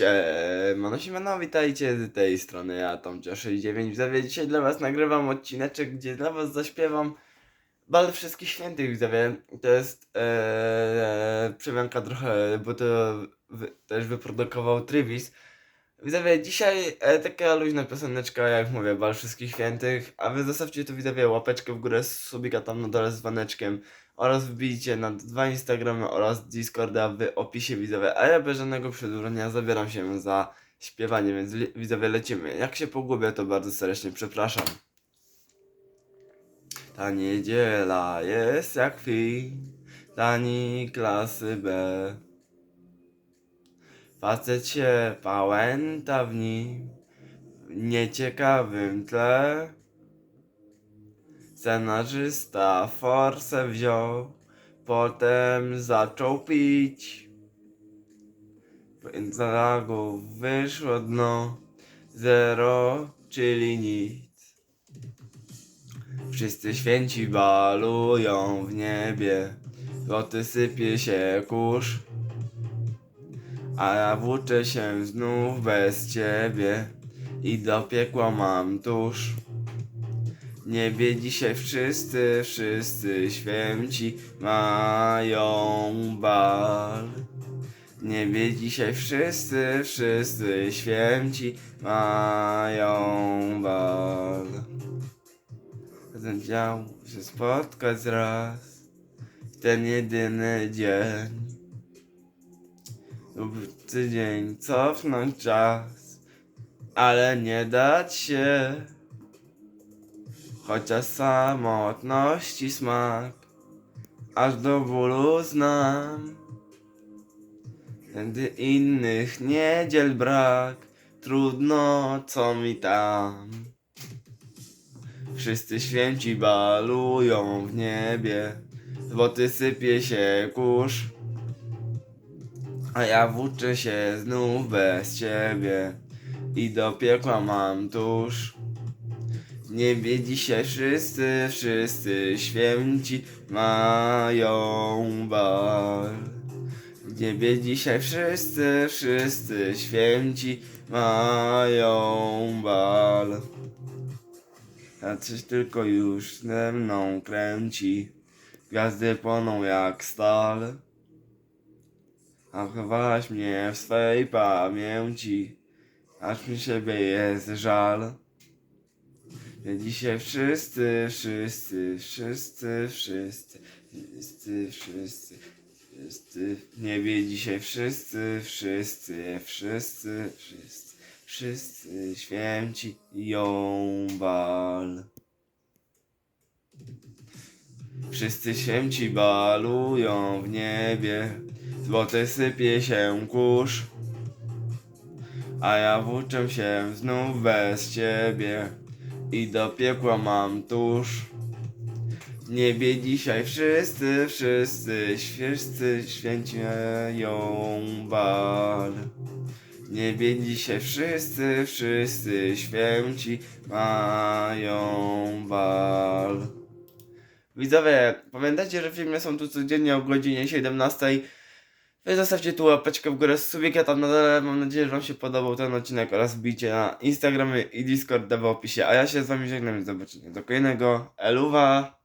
Siemano, siemano, witajcie z tej strony, ja Tomcio69 Widzowie, dzisiaj dla was nagrywam odcineczek, gdzie dla was zaśpiewam Bal Wszystkich Świętych, widzowie. To jest ee, przemianka trochę, bo to też wyprodukował Trivis Widzowie, dzisiaj e, taka luźna pioseneczka, jak mówię, Bal Wszystkich Świętych A wy zostawcie tu, widzowie, łapeczkę w górę, subika tam na dole z dzwoneczkiem oraz wbijcie na dwa Instagramy oraz Discorda w opisie widzowie. A ja bez żadnego przedłużenia zabieram się za śpiewanie, więc li- widzowie lecimy. Jak się pogubię, to bardzo serdecznie przepraszam. Ta niedziela jest jak film, tani klasy B. Facet się pałęta w nim, w nieciekawym tle. Scenarzysta forsę wziął, potem zaczął pić. Więc za lagu wyszło dno, zero, czyli nic. Wszyscy święci balują w niebie, złoty sypie się kurz. A ja włóczę się znów bez ciebie i do piekła mam tuż. Niebie dzisiaj wszyscy, wszyscy święci mają bal. Niebie dzisiaj wszyscy, wszyscy święci mają bal. Ten dział się spotkać raz ten jedyny dzień. Lub tydzień. Cofnąć czas, ale nie dać się. Chociaż samotności smak Aż do bólu znam. Gdy innych niedziel brak Trudno co mi tam. Wszyscy święci balują w niebie Złoty sypie się kurz A ja włóczę się znów bez ciebie I do piekła mam tuż w niebie dzisiaj wszyscy, wszyscy święci mają bal. W niebie dzisiaj wszyscy, wszyscy święci mają bal. A coś tylko już ze mną kręci, gwiazdy płoną jak stal. A chowałaś mnie w swej pamięci, aż mi siebie jest żal. Że dzisiaj wszyscy, wszyscy, wszyscy, wszyscy, wszyscy, wszyscy, wszyscy, w niebie dzisiaj wszyscy, wszyscy, wszyscy, wszyscy, wszyscy święci ją bal. Wszyscy święci balują w niebie, złote sypie się kurz. A ja włóczę się znów bez ciebie i do piekła mam tuż. W niebie dzisiaj wszyscy, wszyscy, wszyscy święci mają bal. W niebie dzisiaj wszyscy, wszyscy święci mają bal. Widzowie, pamiętajcie, że filmy są tu codziennie o godzinie 17. Wy zostawcie tu łapeczkę w górę z subieka tam na dole. Mam nadzieję, że wam się podobał ten odcinek oraz wbijcie na Instagramy i Discord w opisie. A ja się z wami żegnam i do zobaczenia do kolejnego. Eluwa!